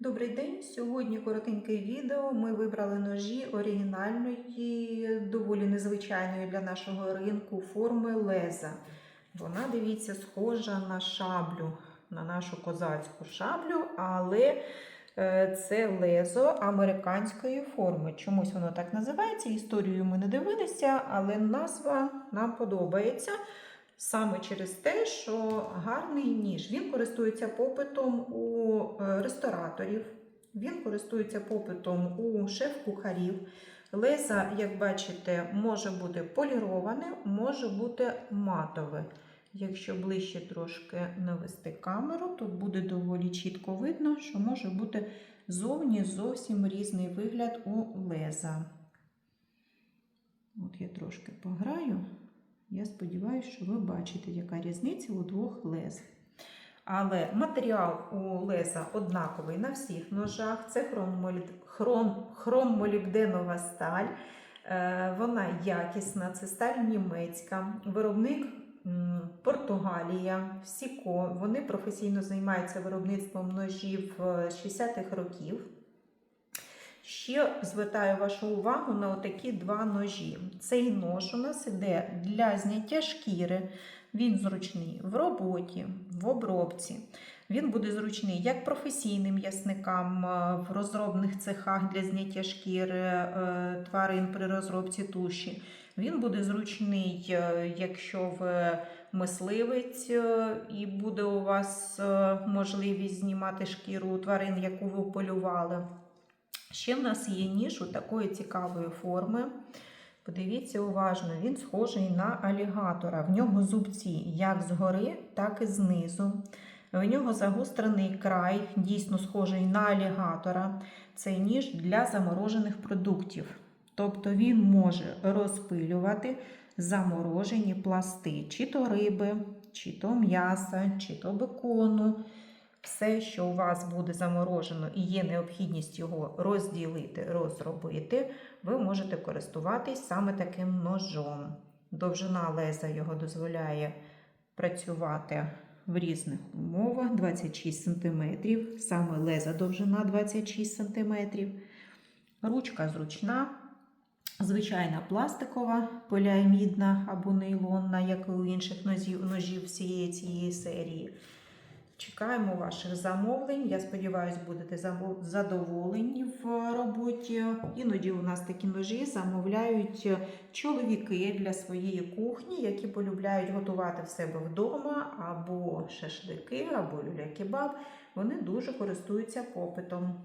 Добрий день! Сьогодні коротеньке відео. Ми вибрали ножі оригінальної, доволі незвичайної для нашого ринку форми леза. Вона, дивіться, схожа на шаблю, на нашу козацьку шаблю, але е, це лезо американської форми. Чомусь воно так називається. Історію ми не дивилися, але назва нам подобається. Саме через те, що гарний ніж. Він користується попитом у е, рестораторів, він користується попитом у шеф-кухарів. Леза, як бачите, може бути поліроване, може бути матове. Якщо ближче трошки навести камеру, то буде доволі чітко видно, що може бути зовні зовсім різний вигляд у леза. От я трошки пограю. Я сподіваюся, що ви бачите, яка різниця у двох лез. Але матеріал у леза однаковий на всіх ножах. Це хром, хроммолібденова сталь. Е, Вона якісна, це сталь німецька. Виробник Португалія, Сіко. Вони професійно займаються виробництвом ножів е, 60-х років. Ще звертаю вашу увагу на отакі два ножі. Цей нож у нас іде для зняття шкіри. Він зручний в роботі, в обробці. Він буде зручний як професійним м'ясникам е, в розробних цехах для зняття шкіри е, тварин при розробці туші. Він буде зручний, е, якщо ви мисливець і буде у вас можливість знімати шкіру тварин, яку ви полювали. Ще в нас є ніж у такої цікавої форми. Подивіться уважно, він схожий на алігатора. В нього зубці як згори, так і знизу. В нього загострений край, дійсно схожий на алігатора. Це ніж для заморожених продуктів. Тобто він може розпилювати заморожені пласти, чи то риби, чи то м'яса, чи то бекону. Все, що у вас буде заморожено і є необхідність його розділити, розробити, ви можете користуватись саме таким ножом. Довжина леза його дозволяє працювати в різних умовах 26 см. Саме леза довжина 26 см. Ручка зручна, звичайна пластикова, поліамідна або нейлонна, як і у інших ножів, всієї цієї серії. Чекаємо ваших замовлень. Я сподіваюся, будете задоволені в роботі. Іноді у нас такі ножі замовляють чоловіки для своєї кухні, які полюбляють готувати в себе вдома, або шашлики, або люля-кебаб. Вони дуже користуються попитом.